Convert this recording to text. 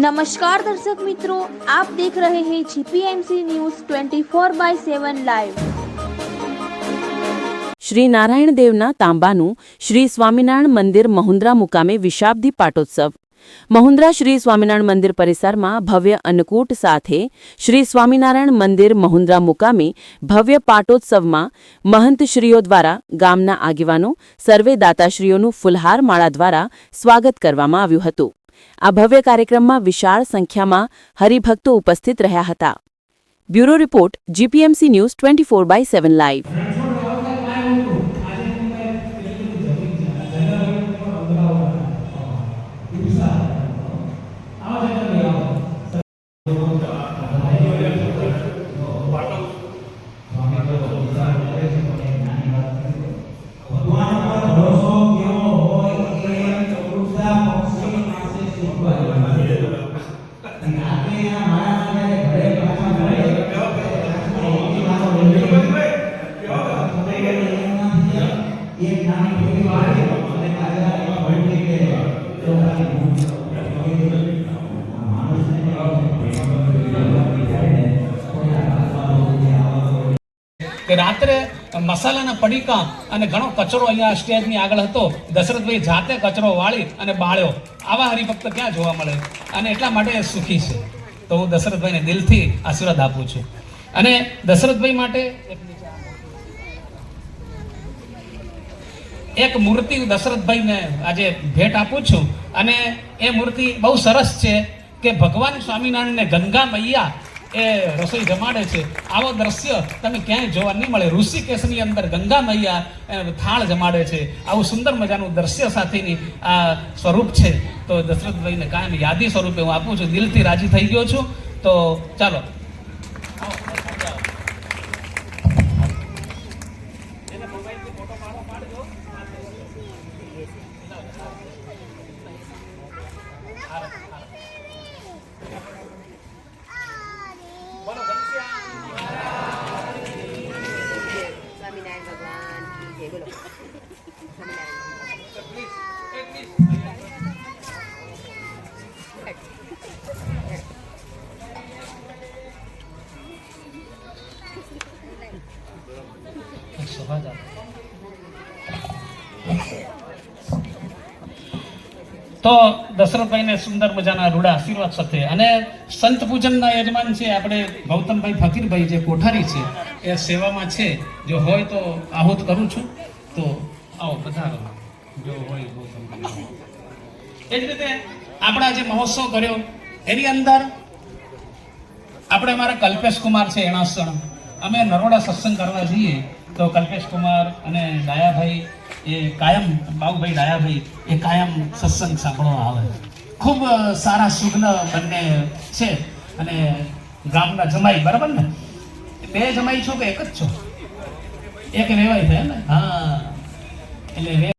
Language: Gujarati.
નમસ્કાર દર્શક મિત્રો આપ દેખ રહે હૈ GPMC news 24 by 7 live Shri Narayan દેવના તાંબાનું શ્રી સ્વામિનારાયણ મંદિર મહુન્દ્રા મુકામે વિશાબ્દી પાટોત્સવ મહુન્દ્રા શ્રી સ્વામિનારાયણ મંદિર પરિસરમાં ભવ્ય અન્નકૂટ સાથે શ્રી સ્વામિનારાયણ મંદિર મહુન્દ્રા મુકામે ભવ્ય પાટોત્સવમાં મહંતશ્રીઓ દ્વારા ગામના આગેવાનો, સર્વે દાતાશ્રીઓનું ફુલહાર માળા દ્વારા સ્વાગત કરવામાં આવ્યું હતું. આ ભવ્ય કાર્યક્રમમાં વિશાળ સંખ્યામાં હરિભક્તો ઉપસ્થિત રહ્યા હતા. Bureau report, GPMC news twenty four by seven live. કે રાત્રે મસાલાના પડીકા અને ઘણો કચરો અહીંયા સ્ટેજની આગળ હતો. દશરથભાઈ જાતે કચરો વાળી અને બાળ્યો. આવા હરિભક્ત ક્યાં જોવા મળે? અને એટલા માટે સુખી છે. તો હું દશરથભાઈને દિલથી આશીર્વાદ આપું છું. અને દશરથભાઈ માટે એક મૂર્તિ દશરથભાઈને આજે ભેટ આપું છું. અને એ મૂર્તિ બહુ સરસ છે કે ભગવાન સ્વામિનારાયણને ગંગા મૈયા એ રસોઈ જમાડે છે. આવો દ્રશ્ય તમે ક્યાંય જોવા નહીં મળે. ઋષિકેશની અંદર ગંગા મૈયા થાળ જમાડે છે. આવું સુંદર મજાનું દ્રશ્ય સાથેની આ સ્વરૂપ છે. તો દશરથભાઈને કાયમ યાદી સ્વરૂપે હું આપું છું. દિલથી રાજી થઈ ગયો છું. તો ચાલો બોલો ચાલે. તો દશરથભાઈને સુંદર મજાના રૂડા આશીર્વાદ સાથે. અને સંત પૂજનના યજમાન છે, આપણે ગૌતમભાઈ ફકીરભાઈ જે કોઠારી છે, એ સેવામાં છે. જો હોય તો આહુત કરું છું. તો આવો પધારો જો હોય એ જ રીતે આપણા જે મહોત્સવ કર્યો, એની અંદર આપણે અમારા કલ્પેશ કુમાર છે એણાસણ અમે નરોડા સત્સંગ કરવા જઈએ. તો કલ્પેશ કુમાર અને ડાયાભાઈ એ કાયમ, બાબુભાઈ ડાયાભાઈ એ કાયમ સત્સંગ સાંભળવા આવે. ખૂબ સારા સુગ્ન બંને છે અને ગામના જમાઈ, બરાબર ને? બે જમાઈ છો કે એક જ છો? એક રેવાય થયા ને? હા. એટલે